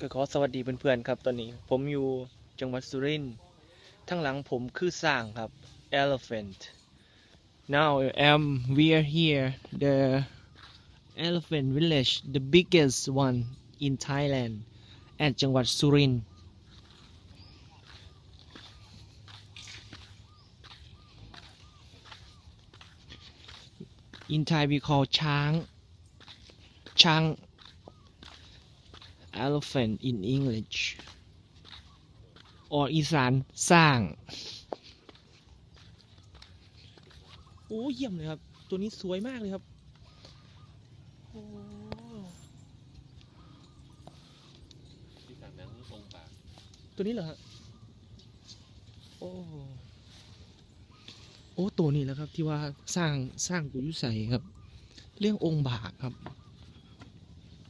ก็ขอสวัสดีเพื่อนๆครับ ตอนนี้ผมอยู่จังหวัดสุรินทร์ทั้งหลังผมคือสร้างครับ elephant now am we are here the elephant village the biggest one in Thailand at จังหวัดสุรินทร์ in Thai we call ช้างช้าง elephant in English or อีสานสร้าง โอ้เยี่ยมเลยครับ ตัวนี้สวยมากเลยครับตัวนี้เหรอฮะ โอ้ โอ้ ตัวนี้แหล้วครับที่ว่าสร้างสร้างกุยุใสครับ เรื่ององค์บากครับ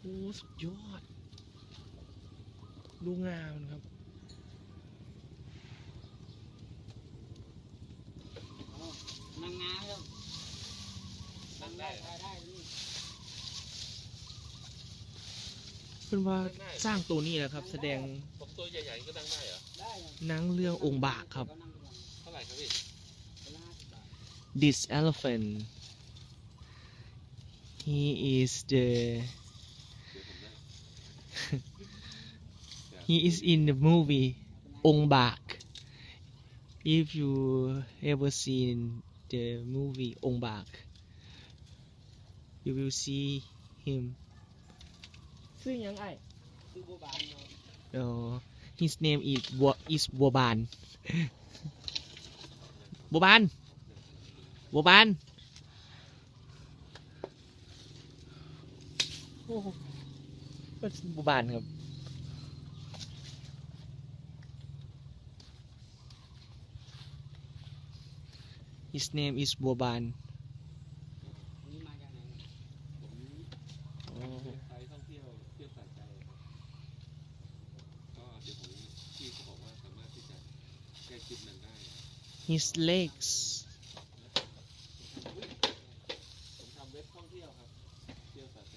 โอ้ สุดยอด ดูงามนะครับนางงามครับนั่งได้เหรอได้นี่เพื่อนว่าสร้างตัวนี้แหละครับ แสดงผมตัวใหญ่ๆก็นั่งได้เหรอได้ครับหนังเรื่ององค์บากครับก็นั่งดูเท่าไหร่ครับพี่คนละห้าสิบบาท this elephant he is the เดี๋ยวผมนั่ง he is in the movie องค์บาก if you ever seen the movie องค์บาก you will see him ซึ่งยังไงคือโบบานเนาะ uh, his name is บัว is บัวบานบัวบานบัวบานโอ้โหเป็นบัวบานครับ his name is บัวบานอันนี้มาจากไหนเนี่ยผมไปท่อเที่ยวเที่ยวสเดี๋ยวผมพี่เขาบอกว่าสามารถที่จะแก้คลิปมันได้ his legs ผมทำเว็บท่องเที่ยวครับ เที่ยวสายใจ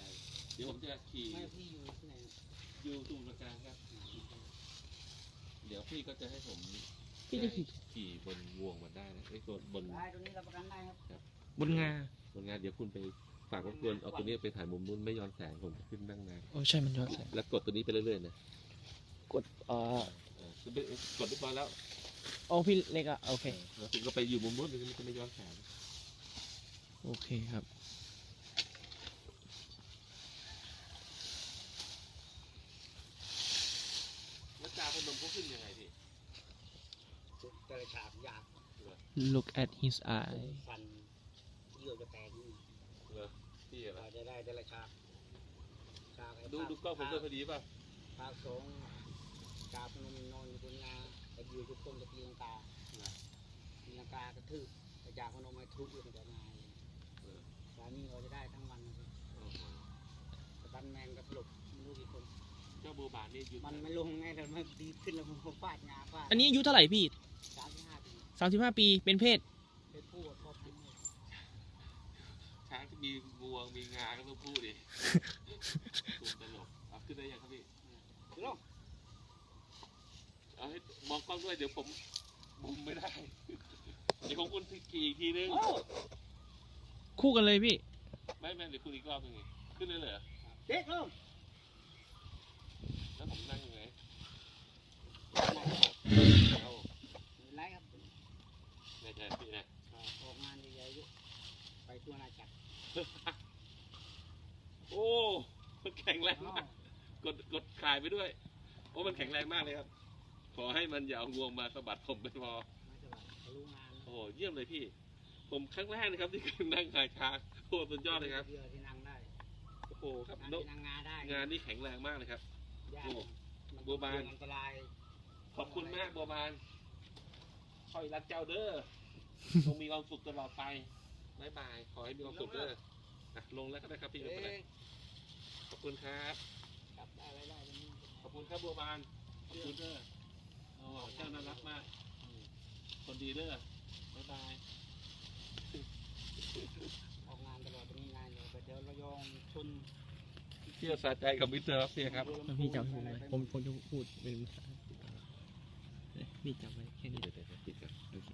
เดี๋ยวผมจะขี่ไม่พี่อยู่ที่ไหนอยู่ตูนประการครับ เดี๋ยวพี่ก็จะให้ผม พี่จะขี่ขี่บนงวงมันได้นะไอ้ตัวบนได้ตรงนี้รับประกันได้ครับบนงาบนงานเดี๋ยวคุณไปฝากรบกวนเอาตัวนี้ไปถ่ายมุมนู้นไม่ย้อนแสงผมจะขึ้นนั่งนานโอ้ใช่มันย้อนแสงแล้วกดตัวนี้ไปเรื่อยๆนะกดเอ่อเออกดเรียบร้อยแล้วโอ้พี่เล็กอะโอเค แล้วคุณก็ไปอยู่มุมนู้นมันจะไม่ย้อนแสง โอเคครับ แล้วจาพนมเขาขึ้นยังไงพี่ แต่ละฉากยาก look at his eye ฟันเยี่ยวจะแตกนี่เหรอพี่อะไรเราจะได้แต่ละฉากฉากไอ้ดูภาคดูกล้องผมด้วยพอดีป่ะภาคสองกาพนมนอนอยู่บนงาไอ้ยืนทุกต้นจะตีลังกาตีลังกากระทืบแต่จากพนมไอ้ทุบอยู่แต่งาสามีเราจะได้ทั้งวันนะครับแต่บันแมนกับหลบไม่รู้กี่คน เจ้าโบบานนี่อยู่มันไม่ลงไงแต่มันดีขึ้นแล้วมันฟาดงาฟาดอันนี้อายุเท่าไหร่พี่สามสิบห้าปีสามสิบห้าปีเป็นเพศ เป็นผู้พ่อพันธุ์ช้างที่มีงวงมีงาก็ต้องพูดดิตูนตลกเอาขึ้นได้ยังครับพี่ลงเอาให้มองกล้องด้วยเดี๋ยวผมมุมไม่ได้ เดี๋ยวผมคุณขี่อีกทีนึงโอ้คู่กันเลยพี่ ไม่ไม่เดี๋ยวคุณอีกรอบนึงไงขึ้นเลยเหรอ เด็กลง แล้วผมนั่งยังไงเอาไม่ไรครับแน่ใจพี่นะออกงานใหญ่ๆด้วยไปทั่วนาจักรโอ้มันแข็งแรงอ้าวมากกดกดคลายไปด้วยโอ้มันแข็งแรงมากเลยครับ ขอให้มันอย่าเอางวงมาสะบัดผมเป็นพอไม่สบายเขารู้งานโอ้โหเยี่ยมเลยพี่ ผมครั้งแรกนะครับที่ขึ้นนั่งหายช้างโอ้สุดยอดเลยครับเรือที่นั่งได้โอ้โหครับงานนกที่นั่งงาได้งานนี่แข็งแรงมากเลยครับ ยากโอ้มันบัวบาน อันตรายขอบคุณมากบัวบานคอยรักเจ้าเด้อคงมีความสุขตลอดไปบายบาย ขอให้มีความสุขเด้ออะลงแล้วก็ได้ครับพี่ไม่เป็นไรเอ้ยขอบคุณครับ กลับได้อะไรได้ตรงนี้ขอบคุณครับบัวบาน ขอบคุณเด้อโอ้เจ้าน่ารักมากอืมคนดีเด้อบายบาย ออกงานตลอดตรงนี้งานเลยไปเดี๋ย วระยองชนพิที่ยวสะใจกับมิสเตอร์รัสเซียครับ พี่จำให้ผมเลยผมผมจะพูดเป็นภาษาพี่จำไว้แค่นี้เดี๋ยวเดี๋ยวปิดกันโอเค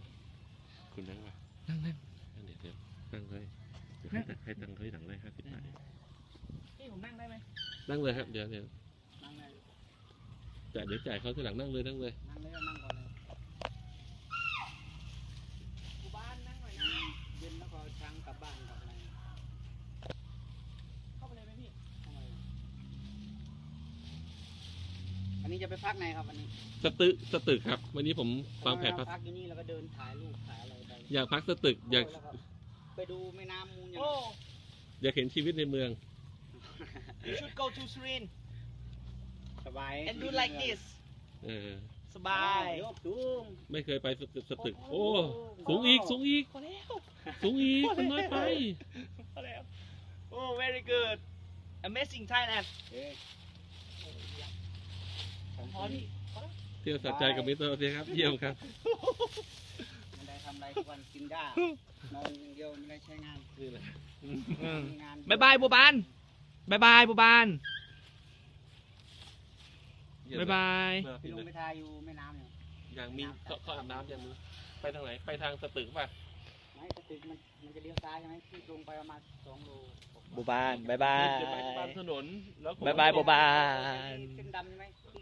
คุณนั่งป่ะนั่งนั่งนั่งเดี๋ยวเดี๋ยวนั่งเลยเดี๋ยวให้ตังค์ให้ตังค์ให้หลังเลยห้าสิบบาทพี่ผมนั่งได้ไหมนั่งเลยครับเดี๋ยวเดี๋ยวนั่งเลยจ่ายเดี๋ยวจ่ายเขาทีหลังนั่งเลยนั่งเลย นั่งเลยนั่งก่อนเลย กูบ้านนั่งหน่อยนะ เย็นแล้วก็ทางกลับบ้านกลับอะไร เข้าไปเลยไหมพี่ เข้ามาเลยอั นนี้จะไปพักไหนครับวันนี้สตึกสตึกครับ วันนี้ผมวางแผนเราพัก พักอยู่นี่แล้วก็เดินถ่ายรูปถ่ายอะไรไปอยากพักสตึก อยากแล้วก็ไปดูแม่น้ำมูลอย่างโอ้ อยากเห็นชีวิตในเมือง you should go to Surin สบาย and do like this เออสบายยกสูงไม่เคยไปสตึกสตึก โอ้สูงอีกสูงอีก พอแล้วสูงอีกมันน้อยไป พอแล้ว โอ้ very good amazing Thailand เอ๊ะ พอพี่เที่ยวสะใจกับมิสเตอร์รัสเซียครับเยี่ยมครับไม่ได้ทำอะไรทุกวันกินหญ้านอนอย่างเดียวไม่ได้ใช้งานนี่แหละมีงานบายบายบัวบานบายบายบัวบานเยี่ยมบายบายเมื่อพี่พี่ลุงเลไปยทายอยู่แม่น้ำเนี่ยอย่างมีเขาเขาอาบน้ำยังมีไปทางไหนไปทางสตึกป่ะไม่กระติกมันมันจะเลี้ยวซ้ายใช่ไหมที่ลงไปประมาณสองโลบัวบานบายบายเดี๋ยวไปตามถนนแล้วผมบายบายบัวบานเส้นดำใช่ไหมที่